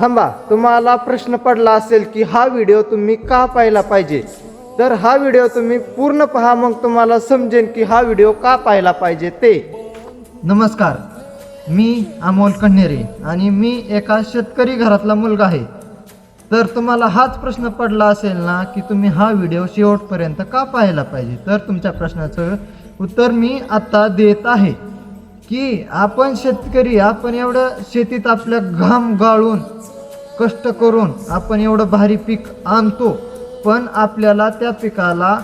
थांबा तुम्हाला प्रश्न पडला असेल की हा व्हिडिओ तुम्ही का पाहायला पाहिजे? तर हा व्हिडिओ तुम्ही पूर्ण पहा मग तुम्हाला समजेल की हा व्हिडिओ का पाहायला पाहिजे ते. नमस्कार. मी अमोल कण्हेरे आणि मी एका शेतकरी घरातला मुलगा आहे. तर तुम्हाला हाच प्रश्न पडला असेल ना की तुम्ही हा व्हिडिओ शेवटपर्यंत का पाहायला पाहिजे? तर तुमच्या प्रश्नाचं उत्तर मी आत्ता देत आहे. की आपण शेतकरी आपण एवढं शेतीत आपल्या घाम गाळून कष्ट करून आपण एवढं भारी पीक आणतो पण आपल्याला त्या पिकाला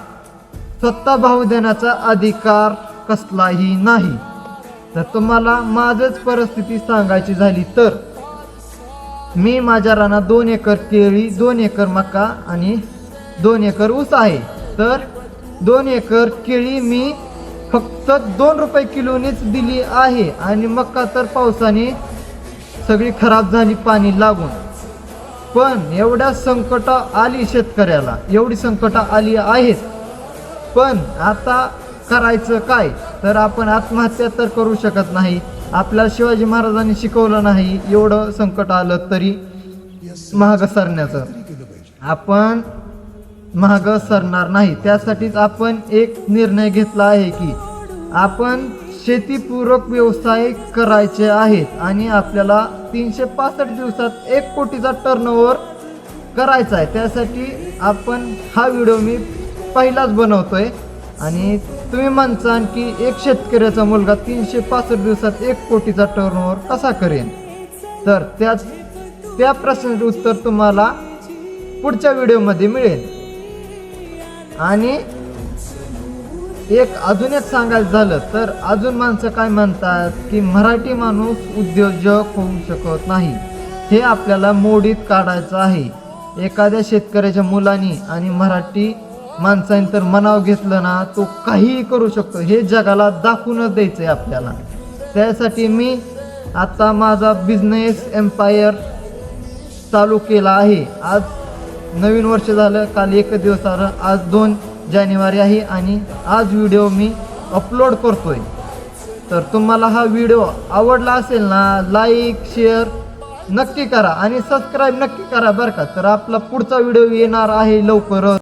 स्वतः भाव देण्याचा अधिकार कसलाही नाही. तर तुम्हाला माझच परिस्थिती सांगायची झाली तर मी माझ्या रानात दोन एकर केळी दोन एकर मका आणि दोन एकर ऊस आहे. तर दोन एकर केळी मी फक्त दोन रुपये किलोनेच दिली आहे आणि मका तर पावसाने सगळी खराब झाली पाणी लागून. पण एवढ्या संकट आली शेतकऱ्याला एवढी संकट आली आहेत. पण आता करायचं काय? तर आपण आत्महत्या तर करू शकत नाही. आपल्याला शिवाजी महाराजांनी शिकवलं नाही एवढं संकट आलं तरी महाग सरण्याचं. आपण मागं सरणार नाही. त्यासाठीच आपण एक निर्णय घेतला आहे की आपण शेतीपूरक व्यवसाय करायचे आहेत आणि आपल्याला तीनशे पासष्ट दिवसात एक कोटीचा टर्नओव्हर करायचा आहे. त्यासाठी आपण हा व्हिडिओ मी पहिलाच बनवतोय. आणि तुम्ही म्हणसान की एक शेतकऱ्याचा मुलगा तीनशे पासष्ट दिवसात एक कोटीचा टर्नओव्हर कसा करेन? तर त्या त्या प्रश्नाचे उत्तर तुम्हाला पुढच्या व्हिडिओमध्ये मिळेल. आणि एक अजून एक सांगायचं झालं तर अजून माणसं काय म्हणतात की मराठी माणूस उद्योजक होऊ शकत नाही. हे आपल्याला मोडीत काढायचं आहे. एखाद्या शेतकऱ्याच्या मुलांनी आणि मराठी माणसाने तर मनाव घेतलं ना तो काहीही करू शकतो. हे जगाला दाखवूनच द्यायचं आहे आपल्याला. त्यासाठी मी आता माझा बिझनेस एम्पायर चालू केला आहे. आज नवीन वर्ष झालं काल एक दिवस आलं आज दोन जानेवारी आहे आणि आज व्हिडिओ मी अपलोड करतोय. तर तुम्हाला हा व्हिडिओ आवडला असेल ना लाईक शेअर नक्की करा आणि सबस्क्राईब नक्की करा बरं का. तर आपला पुढचा व्हिडिओ येणार आहे लवकरच.